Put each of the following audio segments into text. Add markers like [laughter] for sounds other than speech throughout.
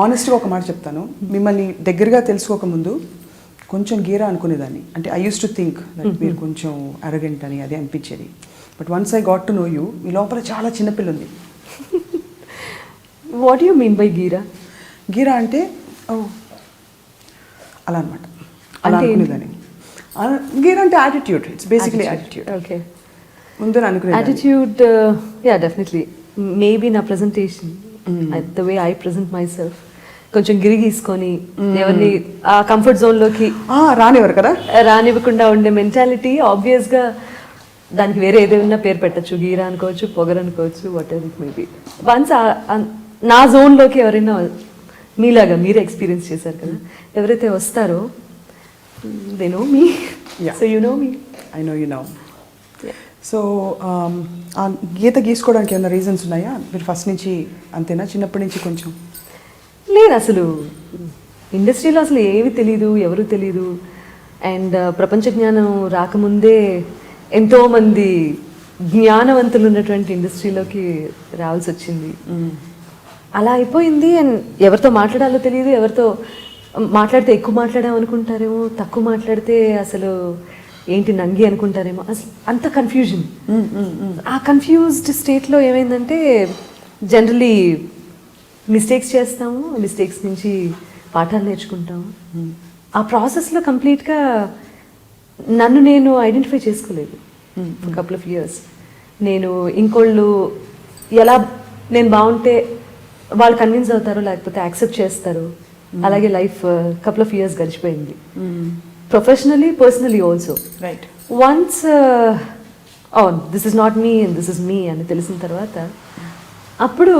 ఆనెస్ట్గా ఒక మాట చెప్తాను. మిమ్మల్ని దగ్గరగా తెలుసుకోకముందు కొంచెం గీరా అనుకునేదాన్ని. అంటే I used to think that మీరు కొంచెం అరగెంట్ అని అదే అనిపించేది. But once I got to know you మీ లోపల చాలా చిన్నపిల్ల ఉంది. వాట్ యూ మీన్ బై గీరా? గీరా అంటే ఓ అలా అనమాట అలా? అనుకునేదాన్ని. గీరా అంటే attitude it's basically attitude okay ముందు అనుకునేదాన్ని. యాటిట్యూడ్ యా డెఫినెట్లీ మేబీ నా presentation the way I present myself కొంచెం గిరి గీసుకొని ఎవరిని ఆ కంఫర్ట్ జోన్లోకి రానివ్వరు కదా? రానివ్వకుండా ఉండే మెంటాలిటీ ఆబ్వియస్గా దానికి వేరే ఏదైనా పేరు పెట్టచ్చు. గీరా అనుకోవచ్చు పొగరు అనుకోవచ్చు whatever it maybe once నా జోన్లోకి ఎవరైనా మీలాగా మీరే ఎక్స్పీరియన్స్ చేశారు కదా ఎవరైతే వస్తారో they know me. So you know me I know you know so um, ఆ గీత గీసుకోవడానికి ఏమైనా రీజన్స్ ఉన్నాయా? మీరు ఫస్ట్ నుంచి అంతేనా? చిన్నప్పటి నుంచి కొంచెం? లేదు అసలు ఇండస్ట్రీలో అసలు ఏవి తెలీదు ఎవరు తెలీదు. అండ్ ప్రపంచ జ్ఞానం రాకముందే ఎంతోమంది జ్ఞానవంతులు ఉన్నటువంటి ఇండస్ట్రీలోకి రావాల్సి వచ్చింది. అలా అయిపోయింది. అండ్ ఎవరితో మాట్లాడాలో తెలియదు ఎవరితో మాట్లాడితే ఎక్కువ మాట్లాడాం అనుకుంటారేమో తక్కువ మాట్లాడితే అసలు ఏంటి నంగి అనుకుంటారేమో. అసలు అంత కన్ఫ్యూజన్ ఆ కన్ఫ్యూజ్డ్ స్టేట్లో ఏమైందంటే జనరలీ మిస్టేక్స్ చేస్తాము మిస్టేక్స్ నుంచి పాఠాలు నేర్చుకుంటాము. ఆ ప్రాసెస్లో కంప్లీట్గా నన్ను నేను ఐడెంటిఫై చేసుకోలేదు. కపుల్ ఆఫ్ ఇయర్స్ నేను ఇంకోళ్ళు ఎలా నేను బాగుంటే వాళ్ళు కన్విన్స్ అవుతారో లేకపోతే యాక్సెప్ట్ చేస్తారు. అలాగే లైఫ్ కపుల్ ఆఫ్ ఇయర్స్ గడిచిపోయింది. Professionally personally also right once oh this is not me and this is me అని తెలిసిన తర్వాత అప్పుడు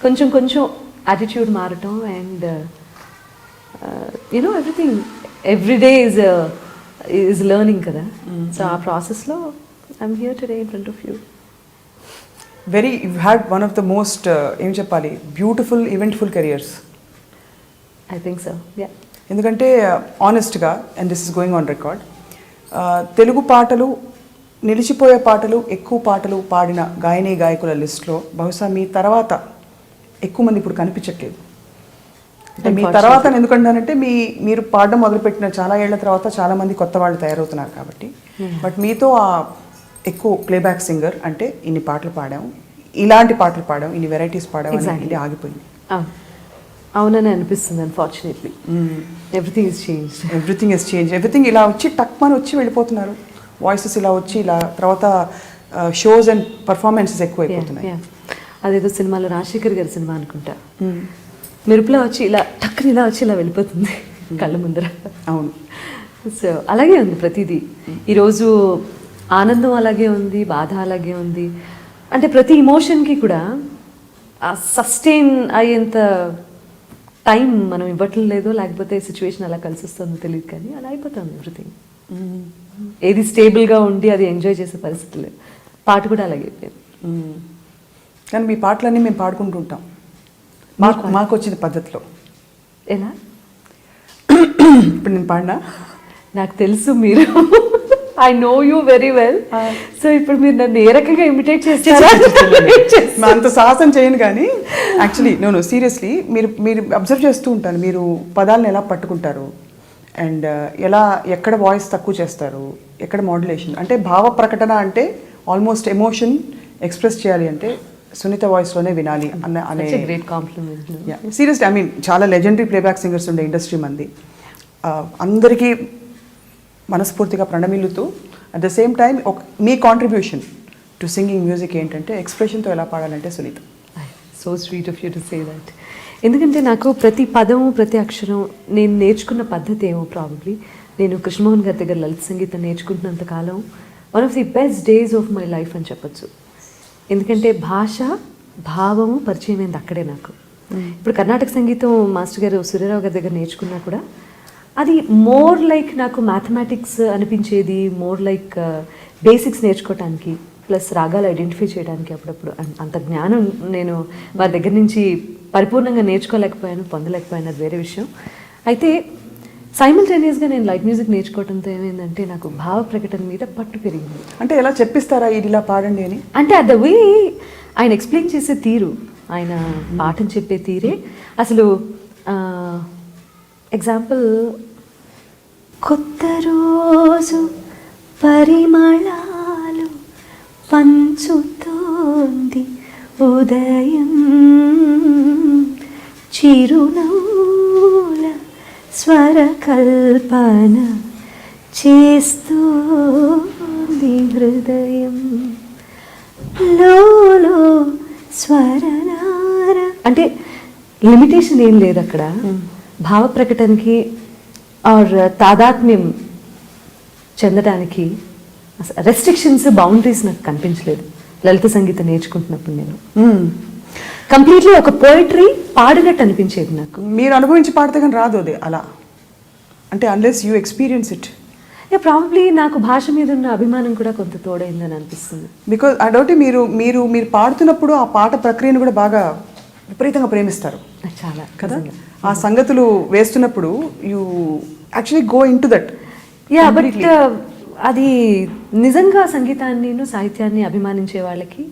కొంచెం కొంచెం యాటిట్యూడ్ మారటం and you know everything every day is is learning కదా. సో ఆ ప్రాసెస్లో I'm here today in front of you very you had one of the most uh, ఏం చెప్పాలి beautiful eventful careers I think so ya ఎందుకంటే ఆనెస్ట్గా and this is going on record Telugu పాటలు నిలిచిపోయే పాటలు ఎక్కువ పాటలు పాడిన గాయని గాయకుల లిస్ట్లో బహుశా మీ తర్వాత ఎక్కువ మంది ఇప్పుడు కనిపించట్లేదు. అంటే మీ తర్వాత నేను ఎందుకంటానంటే మీ మీరు పాడడం మొదలుపెట్టిన చాలా ఏళ్ళ తర్వాత చాలా మంది కొత్త వాళ్ళు తయారవుతున్నారు కాబట్టి. బట్ మీతో ఆ ఎక్కువ ప్లేబ్యాక్ సింగర్ అంటే ఇన్ని పాటలు పాడాం ఇలాంటి పాటలు పాడాం ఇన్ని వెరైటీస్ పాడాం Exactly. అనేది ఆగిపోయింది. అవునని అనిపిస్తుంది unfortunately everything is change everything is change everything ఇలా వచ్చి టక్మని వచ్చి వెళ్ళిపోతున్నారు. వాయిసెస్ ఇలా వచ్చి ఇలా తర్వాత షోస్ అండ్ పర్ఫార్మెన్సెస్ ఎక్కువ అదేదో సినిమాలో రాజశేఖర్ గారి సినిమా అనుకుంటా. మెరుపులా వచ్చి ఇలా టక్కుని ఇలా వచ్చి ఇలా వెళ్ళిపోతుంది కళ్ళ ముందర. అవును. సో అలాగే ఉంది ప్రతిదీ. ఈరోజు ఆనందం అలాగే ఉంది బాధ అలాగే ఉంది. అంటే ప్రతి ఇమోషన్కి కూడా సస్టైన్ అయ్యేంత టైం మనం ఇవ్వట్లేదు లేదో లేకపోతే సిచ్యువేషన్ అలా కలిసి వస్తుందో తెలియదు కానీ అలా అయిపోతుంది ఎవ్రీథింగ్. ఏది స్టేబుల్గా ఉండి అది ఎంజాయ్ చేసే పరిస్థితి లేదు. పాట కూడా అలాగే అయిపోయింది. మ్మ్. కానీ మీ పాటలన్నీ మేము పాడుకుంటూ ఉంటాం. మాకు మాకు వచ్చిన పద్ధతిలో. ఎలా? [coughs] ఇప్పుడు నేను పాడినా? నాకు తెలుసు మీరు. I know you very well so ఇప్పుడు మీరు నన్ను ఏ రకంగా ఇమిటేట్ చేస్తారా [laughs] అంత సాహసం చేయను కానీ యాక్చువల్లీ నేను సీరియస్లీ మీరు మీరు అబ్జర్వ్ చేస్తూ ఉంటాను. మీరు పదాలను ఎలా పట్టుకుంటారు? అండ్ ఎలా ఎక్కడ వాయిస్ తక్కువ చేస్తారు? ఎక్కడ మాడ్యులేషన్ అంటే భావ ప్రకటన అంటే ఆల్మోస్ట్ ఎమోషన్ ఎక్స్ప్రెస్ చేయాలి అంటే సునీత వాయిస్లోనే వినాలి అన్న అనే great compliment seriously I mean చాలా లెజెండరీ ప్లేబ్యాక్ సింగర్స్ ఉండే ఇండస్ట్రీ మంది. Uh, అందరికీ మనస్ఫూర్తిగా ప్రణమిల్లుతూ అట్ ద సేమ్ టైం ఒక మీ కాంట్రిబ్యూషన్ టు సింగింగ్ మ్యూజిక్ ఏంటంటే ఎక్స్ప్రెషన్తో ఎలా పాడాలంటే Sunitha. So sweet of you to say that ఎందుకంటే నాకు ప్రతి పదము ప్రతి అక్షరం నేను నేర్చుకున్న పద్ధతి ఏమో ప్రాబబ్లీ నేను కృష్ణమోహన్ గారి దగ్గర లలిత సంగీతం నేర్చుకుంటున్నంత కాలం one of the best days of my life అని చెప్పొచ్చు. ఎందుకంటే భాష భావము పరిచయం అయింది అక్కడే నాకు. ఇప్పుడు కర్ణాటక సంగీతం మాస్టర్ గారు సూర్యరావు గారి దగ్గర నేర్చుకున్నా కూడా అది మోర్ లైక్ నాకు మ్యాథమెటిక్స్ అనిపించేది మోర్ లైక్ బేసిక్స్ నేర్చుకోవటానికి ప్లస్ రాగాలు ఐడెంటిఫై చేయడానికి అప్పుడప్పుడు అంత జ్ఞానం నేను వారి దగ్గర నుంచి పరిపూర్ణంగా నేర్చుకోలేకపోయాను పొందలేకపోయాను అది వేరే విషయం. అయితే సైమల్టేనియస్గా నేను లైట్ మ్యూజిక్ నేర్చుకోవడంతో ఏమైందంటే నాకు భావ ప్రకటన మీద పట్టు పెరిగింది. అంటే ఎలా చెప్పిస్తారా ఇది ఇలా పాడండి అని? అంటే ద వే ఆయన ఎక్స్ప్లెయిన్ చేసే తీరు ఆయన పాఠం చెప్పే తీరే అసలు ఎగ్జాంపుల్ కొత్త రోజు పరిమళాలు పంచుతోంది ఉదయం. చిరునవ్వుల స్వరకల్పన చేస్తోంది హృదయం. లోలో స్వరనార అంటే లిమిటేషన్ ఏం లేదు అక్కడ. భావ ప్రకటనకి ఆర్ తాదాత్మ్యం చెందడానికి రెస్ట్రిక్షన్స్ బౌండరీస్ నాకు కనిపించలేదు. లలిత సంగీతం నేర్చుకుంటున్నప్పుడు నేను. కంప్లీట్లీ ఒక పోయిటరీ పాడినట్టు అనిపించేది నాకు. మీరు అనుభవించి పాడితే కానీ రాదు అది అలా. అంటే unless you experience it probably నాకు భాష మీద ఉన్న అభిమానం కూడా కొంత తోడైందని అనిపిస్తుంది. బికాజ్ డౌట్ మీరు మీరు మీరు పాడుతున్నప్పుడు ఆ పాట ప్రక్రియను కూడా బాగా విపరీతంగా ప్రేమిస్తారు. చాలా కదా? ఆ సంగతులు వేస్తున్నప్పుడు you actually go into that yeah but అది నిజంగా సంగీతాన్ని సాహిత్యాన్ని అభిమానించే వాళ్ళకి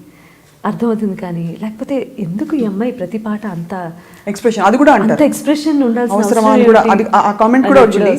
అర్థమవుతుంది కానీ లేకపోతే ఎందుకు ఈ అమ్మాయి ప్రతి పాట అంత ఎక్స్ప్రెషన్ అది కూడా అంత ఎక్స్ప్రెషన్ ఉండాల్సిన అవసరం కూడా ఆ కామెంట్ కూడా వచ్చింది.